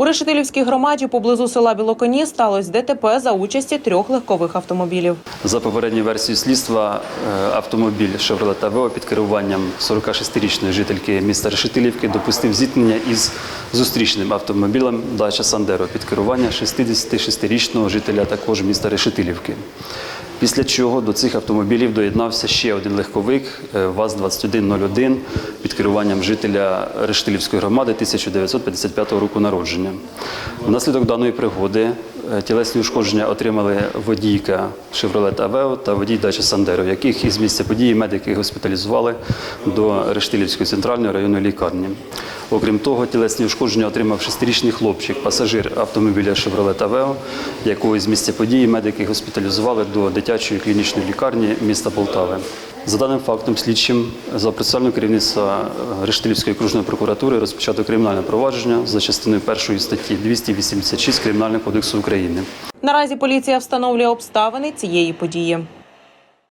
У Решетилівській громаді поблизу села Білоконі сталося ДТП за участі трьох легкових автомобілів. За попередньою версією слідства, е, автомобіль Chevrolet Aveo під керуванням 46-річної жительки міста Решетилівки допустив зіткнення із зустрічним автомобілем Dacia Sandero під керуванням 66-річного жителя також міста Решетилівки. Після чого до цих автомобілів доєднався ще один легковик е, ВАЗ-2101 під керуванням жителя Рештилівської громади 1955 року народження. Внаслідок даної пригоди е, тілесні ушкодження отримали водійка Chevrolet Aveo та водій Dacia Sandero, яких із місця події медики госпіталізували до Рештилівської центральної районної лікарні. Окрім того, тілесні ушкодження отримав шестирічний хлопчик, пасажир автомобіля Chevrolet Aveo, якого із місця події медики госпіталізували до дитячої клінічної лікарні міста Полтави. За даним фактом, слідчим за процесуального керівництва Рештилівської окружної прокуратури розпочато кримінальне провадження за частиною першої статті 286 Кримінального кодексу України. Наразі поліція встановлює обставини цієї події.